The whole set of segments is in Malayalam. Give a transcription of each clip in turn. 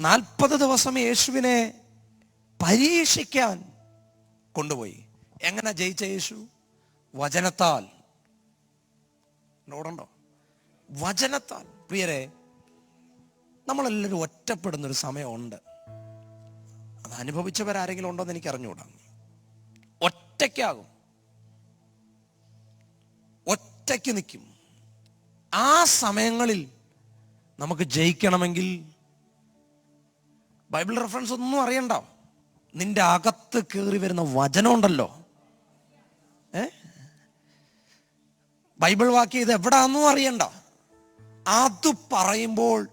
നാൽപ്പത് ദിവസം യേശുവിനെ പരീക്ഷിക്കാൻ കൊണ്ടുപോയി. എങ്ങനെ ജയിച്ച യേശു? വചനത്താൽ. ഓടണ്ടോ വചനത്താൽ. പ്രിയരെ നമ്മളെല്ലാവരും ഒറ്റപ്പെടുന്ന ഒരു സമയമുണ്ട്. അത് അനുഭവിച്ചവരാരെങ്കിലും ഉണ്ടോ എന്ന് എനിക്ക് അറിഞ്ഞുകൂടാ ഒറ്റയ്ക്കാകും. ഒറ്റയ്ക്ക് നിൽക്കും. ആ സമയങ്ങളിൽ നമുക്ക് ജയിക്കണമെങ്കിൽ ബൈബിൾ റെഫറൻസ് ഒന്നും അറിയണ്ട. നിന്റെ അകത്ത് കയറി വരുന്ന വചനമുണ്ടല്ലോ. ഏ? ബൈബിൾ വാക്യം ഇത് എവിടാന്നും അറിയണ്ട. അത് പറയുമ്പോൾ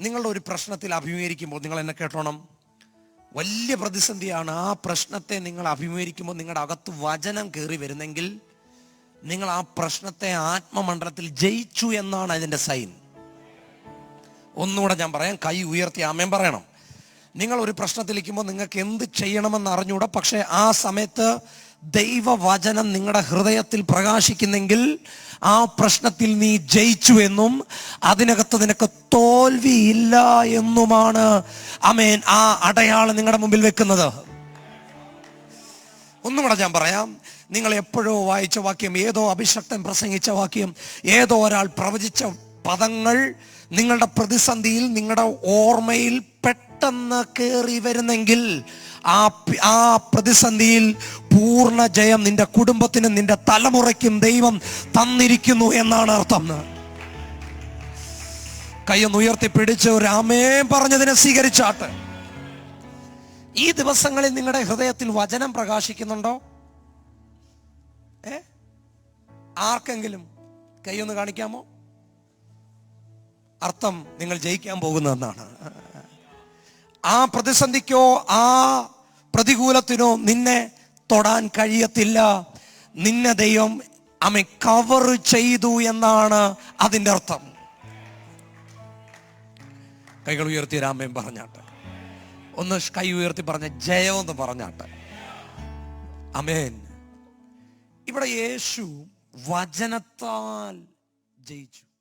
നിങ്ങളുടെ ഒരു പ്രശ്നത്തിൽ അഭിമുഖീകരിക്കുമ്പോൾ നിങ്ങൾ എന്നെ കേട്ടോണം. വലിയ പ്രതിസന്ധിയാണ് ആ പ്രശ്നത്തെ നിങ്ങൾ അഭിമുഖീകരിക്കുമ്പോൾ നിങ്ങളുടെ അകത്ത് വചനം കയറി വരുന്നെങ്കിൽ നിങ്ങൾ ആ പ്രശ്നത്തെ ആത്മമണ്ഡലത്തിൽ ജയിച്ചു എന്നാണ് അതിന്റെ സൈൻ. ഒന്നുകൂടെ ഞാൻ പറയാം. കൈ ഉയർത്തി ആമേൻ പറയണം. നിങ്ങൾ ഒരു പ്രശ്നത്തിലിരിക്കുമ്പോൾ നിങ്ങൾക്ക് എന്ത് ചെയ്യണമെന്ന് അറിഞ്ഞൂടാ പക്ഷേ ആ സമയത്ത് ദൈവവചനം നിങ്ങളുടെ ഹൃദയത്തിൽ പ്രകാശിക്കുന്നെങ്കിൽ ആ പ്രശ്നത്തിൽ നീ ജയിച്ചു എന്നും അതിനകത്ത് നിനക്ക് തോൽവി ഇല്ല എന്നുമാണ് അമേൻ ആ അടയാളം നിങ്ങളുടെ മുമ്പിൽ വെക്കുന്നത്. ഒന്നും കൂടെ ഞാൻ പറയാം. നിങ്ങൾ എപ്പോഴോ വായിച്ച വാക്യം ഏതോ അഭിഷക്തൻ പ്രസംഗിച്ച വാക്യം ഏതോ ഒരാൾ പ്രവചിച്ച പദങ്ങൾ നിങ്ങളുടെ പ്രതിസന്ധിയിൽ നിങ്ങളുടെ ഓർമ്മയിൽ പെട്ടെന്ന് കയറി വരുന്നെങ്കിൽ ആ ആ പ്രതിസന്ധിയിൽ പൂർണ ജയം നിന്റെ കുടുംബത്തിനും നിന്റെ തലമുറയ്ക്കും ദൈവം തന്നിരിക്കുന്നു എന്നാണ് അർത്ഥം. കൈയൊന്ന് ഉയർത്തി പിടിച്ച് ഒരു ആമേ പറഞ്ഞതിനെ സ്വീകരിച്ചാട്ട്. ഈ ദിവസങ്ങളിൽ നിങ്ങളുടെ ഹൃദയത്തിൽ വചനം പ്രകാശിക്കുന്നുണ്ടോ? ഏ? ആർക്കെങ്കിലും? കൈയൊന്ന് കാണിക്കാമോ? അർത്ഥം നിങ്ങൾ ജയിക്കാൻ പോകുന്നതെന്നാണ് ആ പ്രതിസന്ധിക്കോ ആ പ്രതികൂലത്തിനോ നിന്നെ തൊടാൻ കഴിയത്തില്ല. നിന്നെ ദൈവം അമ്മ കവർ ചെയ്തു എന്നാണ് അതിന്റെ അർത്ഥം. കൈകൾ ഉയർത്തി രാമയും പറഞ്ഞാട്ടെ. ഒന്ന് കൈ ഉയർത്തി പറഞ്ഞ ജയം എന്ന് പറഞ്ഞാട്ടെ. അമേൻ. ഇവിടെ യേശു വചനത്താൽ ജയിച്ചു.